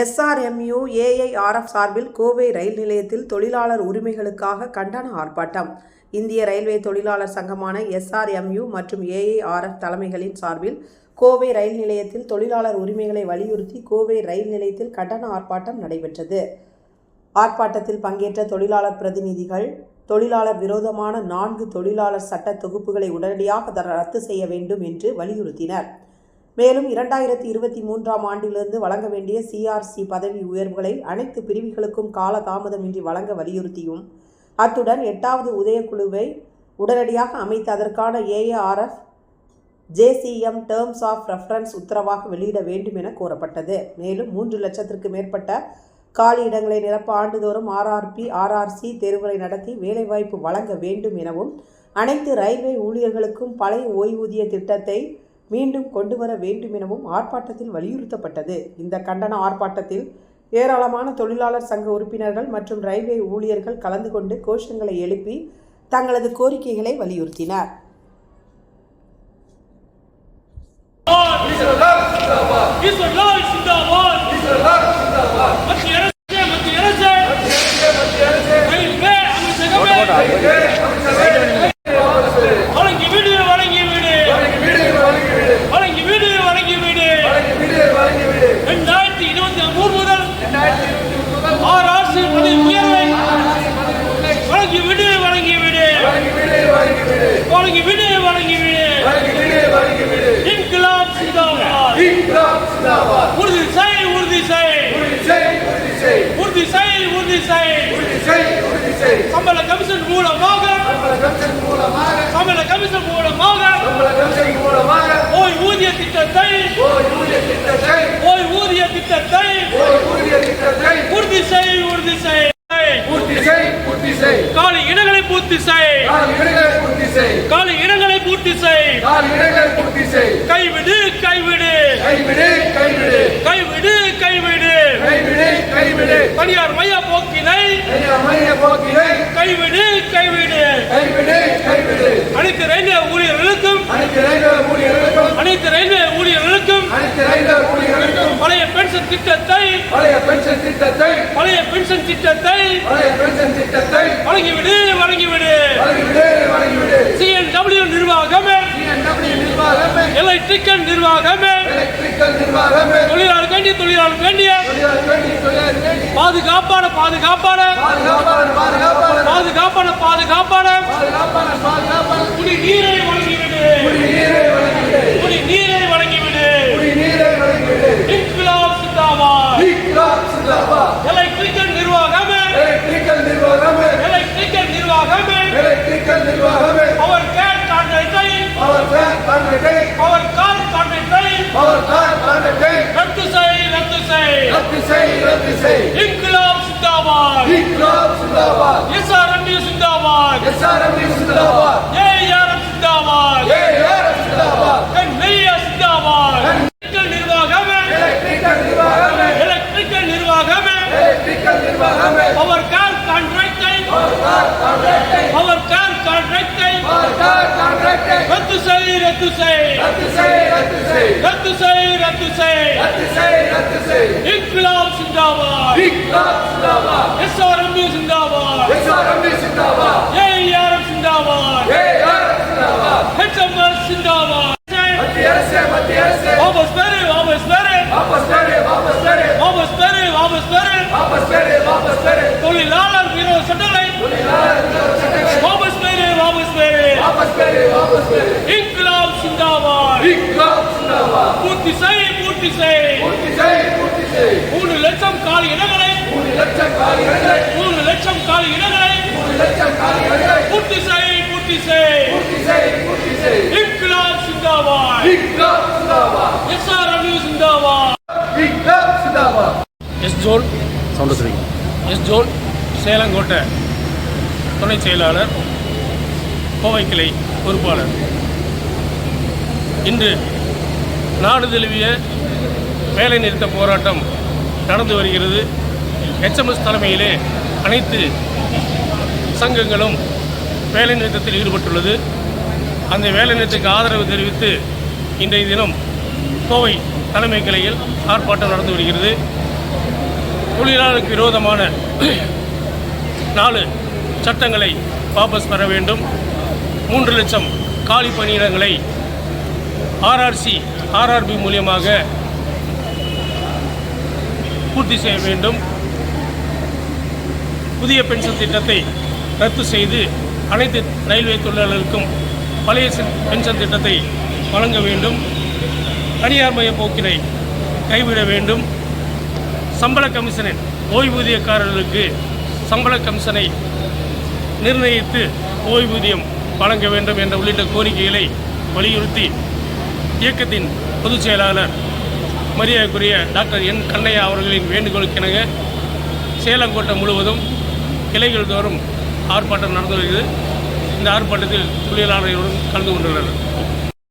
SRMU ஏஐஆர்எஃப் சார்பில் கோவை ரயில் நிலையத்தில் தொழிலாளர் உரிமைகளுக்காக கண்டன ஆர்ப்பாட்டம். இந்திய ரயில்வே தொழிலாளர் சங்கமான எஸ்ஆர்எம்யூ மற்றும் ஏஐஆர்எஃப் தலைமைகளின் சார்பில் கோவை ரயில் நிலையத்தில் தொழிலாளர் உரிமைகளை வலியுறுத்தி கோவை ரயில் நிலையத்தில் கண்டன ஆர்ப்பாட்டம் நடைபெற்றது. ஆர்ப்பாட்டத்தில் பங்கேற்ற தொழிலாளர் பிரதிநிதிகள் தொழிலாளர் விரோதமான நான்கு தொழிலாளர் சட்ட தொகுப்புகளை உடனடியாக ரத்து செய்ய வேண்டும் என்று வலியுறுத்தினர். மேலும் இரண்டாயிரத்தி இருபத்தி மூன்றாம் ஆண்டிலிருந்து வழங்க வேண்டிய சிஆர்சி பதவி உயர்வுகளை அனைத்து பிரிவுகளுக்கும் கால தாமதமின்றி வழங்க வலியுறுத்தியும் அத்துடன் எட்டாவது உதயக்குழுவை உடனடியாக அமைத்து அதற்கான AARF JCM terms of reference உத்தரவாக வெளியிட வேண்டும் என கூறப்பட்டது மேலும் மூன்று லட்சத்திற்கு மேற்பட்ட காலி இடங்களை நிரப்ப ஆண்டுதோறும் ஆர்ஆர்பி ஆர்ஆர்சி தேர்வுகளை நடத்தி வேலைவாய்ப்பு வழங்க வேண்டும் எனவும் அனைத்து ரயில்வே ஊழியர்களுக்கும் பழைய ஓய்வூதிய திட்டத்தை மீண்டும் கொண்டு வர வேண்டும் எனவும் ஆர்ப்பாட்டத்தில் வலியுறுத்தப்பட்டது இந்த கண்டன ஆர்ப்பாட்டத்தில் ஏராளமான தொழிலாளர் சங்க உறுப்பினர்கள் மற்றும் ரயில்வே ஊழியர்கள் கலந்து கொண்டு கோஷங்களை எழுப்பி தங்களது கோரிக்கைகளை வலியுறுத்தினர் ஈஸ்வர்லால் சிந்தாபாத் மத்திய அரசே மத்திய அரசே ரயில்வே அமைச்சகமே வழங்கி விடு வழங்கி விடு வழங்கி விடு வழங்கி விடு ரெண்டாயிரத்தி இருபத்தி மூணு முதல் ஆறு அரசு பணி உயர்வை வழங்கி விடு வழங்கி விடு வழங்கி விடு வழங்கி விடு. இன்கிலாப் சிந்தாபாத். உறுதி செய் உறுதி செய். உறுதி செய் உறுதி செய். சம்பள கமிஷன் மூலமாக சம்பள கமிஷன் மூலமாக ஓய் ஊதிய திட்டத்தை ஓய் ஊதிய திட்டத்தை உறுதி செய் உறுதி செய். காலி இடங்களை பூர்த்தி செய். காலி இடங்களை பூர்த்தி செய். கைவிடு கைவிடு. கைவிடு கைவிடு. தனியார் மைய போக்கினை கைவிடு கைவிடு. அனைத்து ரயில்வே ஊழியர்களுக்கும் அனைத்து ரயில்வே ஊழியர்களுக்கும் பழைய பென்ஷன் திட்டத்தை பழைய பென்ஷன் திட்டத்தை பழைய பென்ஷன் திட்டத்தை பழைய பென்ஷன் திட்டத்தை வழங்கிவிடு வழங்கிவிடு. வழங்கிவிடு வழங்கிவிடு. எலக்ட்ரிக்கல் நிர்வாகமே. எலக்ட்ரிக்கல் நிர்வாகமே. தொழிலாளர் வேண்டிய தொழிலாளர் வேண்டிய. பாதுகாப்பான பாதுகாப்பான. பாதுகாப்பான பாதுகாப்பான. குடி நீரை ஒழுங்கி சிந்தாபாத் எஸ்ஆர்எம்பி சிந்தாபாத் ஏஆர்எம் சிந்தாபாத் ஏஆர்எம் சிந்தாபாத் கண் மெய்யா சிந்தாபாத் எலக்ட்ரிக்கல் நிர்வாகமே எலக்ட்ரிக்கல் நிர்வாகமே எலக்ட்ரிக்கல் நிர்வாகமே எலக்ட்ரிக்கல் நிர்வாகமே பவர் கார் கான்ட்ராக்டை பவர் பிளான் கான்ட்ராக்டை பவர் கார் கான்ட்ராக்டை பவர் பிளான் கான்ட்ராக்டை ரத்து செய் ரத்து செய் ரத்து செய் ரத்து செய் ரத்து செய் ரத்து செய் ரத்து செய் ரத்து செய் இன்குலாப் சிந்தாபாத் இக்ராம் சிந்தாபாத் எஸ்ஆர்எம்பி சிந்தாபாத் எஸ்ஆர்எம்பி சிந்தாபாத் ஏஆர்எம் சிந்தாபாத் ஏஆர்எம் சிந்தாபாத் ஹெச்எம்எஸ் சிந்தாபாத் மத்திய அரசே மத்திய அரசே வாபஸ் பெரு வாபஸ் பெரு வாபஸ் பெரு வாபஸ் பெரு வாபஸ் பெரு வாபஸ் பெரு வாபஸ் பெரு வாபஸ் பெரு தொழிலாளர் விரோத சட்டங்களை வாபஸ் பெரு வாபஸ் பெரு வாபஸ் பெரு வாபஸ் பெரு இன்குலாப் சிந்தாபாத் இக்ராம் சிந்தாபாத் பூர்த்தி செய் பூர்த்தி செய் பூர்த்தி செய் பூர்த்தி செய். மூணு லட்சம் காலி இடங்களை. மூணு லட்சம் காலி இடங்களை. மூணு லட்சம் காலி இடங்களை. மூணு லட்சம் காலி இடங்களை. பூர்த்தி செய் பூர்த்தி செய். பூர்த்தி செய் பூர்த்தி செய். இன்குலாப் சிந்தாபாத் இக்ராம் சிந்தாபாத் எஸ்ஆர்எம்யூ சிந்தாபாத் இக்ராம் சிந்தாபாத் எஸ் ஜோன் எஸ் ஜோன் சேலங்கோட்டை துணை செயலாளர் கோவை கிளை பொறுப்பாளர். இன்று நாடு தழுவிய வேலை நிறுத்த போராட்டம் நடந்து வருகிறது. ஹெச்எம்எஸ் தலைமையிலே அனைத்து சங்கங்களும் வேலை நிறுத்தத்தில் ஈடுபட்டுள்ளது. அந்த வேலை நிறுத்தத்துக்கு ஆதரவு தெரிவித்து இன்றைய தினம் கோவை தலைமை கிளையில் ஆர்ப்பாட்டம் நடந்து வருகிறது. தொழிலாளருக்கு விரோதமான நாலு சட்டங்களை வாபஸ் பெற வேண்டும். மூன்று லட்சம் காலி பணியிடங்களை ஆர்ஆர்சி ஆர்ஆர்பி மூலியமாக பூர்த்தி செய்ய வேண்டும். புதிய பென்ஷன் திட்டத்தை ரத்து செய்து அனைத்து ரயில்வே தொழிலாளர்களுக்கும் பழைய பென்ஷன் திட்டத்தை வழங்க வேண்டும். தனியார் மய போக்கினை கைவிட வேண்டும். சம்பள கமிஷனின் ஓய்வூதியக்காரர்களுக்கு சம்பள கமிஷனை நிர்ணயித்து ஓய்வூதியம் வழங்க வேண்டும் என்ற உள்ளிட்ட கோரிக்கைகளை வலியுறுத்தி இயக்கத்தின் பொதுச் செயலாளர் மரியாதைக்குரிய டாக்டர் என் கண்ணையா அவர்களின் வேண்டுகோளுக்கிணங்க சேலங்கோட்டம் முழுவதும் கிளைகள் தோறும் ஆர்ப்பாட்டம் நடந்து வருகிறது இந்த ஆர்ப்பாட்டத்தில் தொழிலாளர்களுடன் கலந்து கொண்டுள்ளனர்.